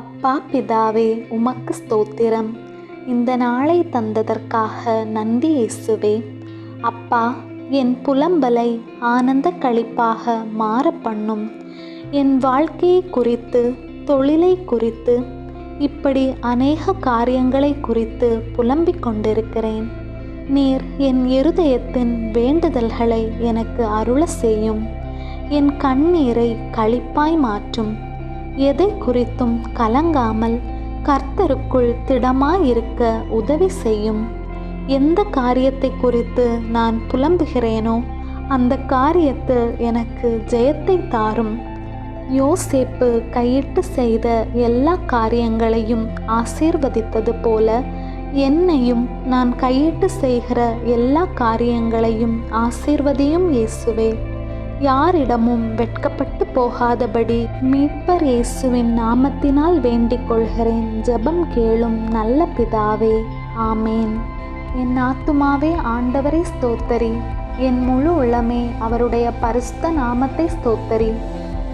அப்பா பிதாவே உமக்கு ஸ்தோத்திரம். இந்த நாளை தந்ததற்காக நன்றி இயேசுவே. அப்பா என் புலம்பலை ஆனந்த களிப்பாக மாற பண்ணும். என் வாழ்க்கையை குறித்து தொழிலை குறித்து இப்படி அநேக காரியங்களை குறித்து புலம்பிக் கொண்டிருக்கிறேன். நீர் என் இருதயத்தின் வேண்டுதல்களை எனக்கு அருள செய்யும். என் கண்ணீரை களிப்பாய் மாற்றும். எதை குறித்தும் கலங்காமல் கர்த்தருக்குள் திடமாயிருக்க உதவி செய்யும். எந்த காரியத்தை குறித்து நான் புலம்புகிறேனோ அந்த காரியத்தில் எனக்கு ஜெயத்தை தாரும். யோசேப்பு கையிட்டு செய்த எல்லா காரியங்களையும் ஆசீர்வதித்தது போல என்னையும் நான் கையிட்டு செய்கிற எல்லா காரியங்களையும் ஆசீர்வதியும் இயேசுவே. யாரிடமும் வெட்கப்பட்டு போகாதபடி மீட்பர் இயேசுவின் நாமத்தினால் வேண்டிக் கொள்கிறேன். ஜெபம் கேளும் நல்ல பிதாவே. ஆமேன். என் ஆத்துமாவே ஆண்டவரை ஸ்தோத்தரி. என் முழு உளமே அவருடைய பரிசுத்த நாமத்தை ஸ்தோத்தரி.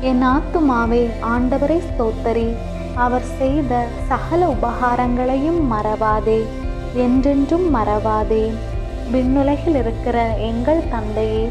என் ஆத்துமாவே ஆண்டவரை ஸ்தோத்தரி. அவர் செய்த சகல உபகாரங்களையும் மறவாதே. என்றென்றும் மறவாதே. விண்ணுலகில் இருக்கிற எங்கள் தந்தையே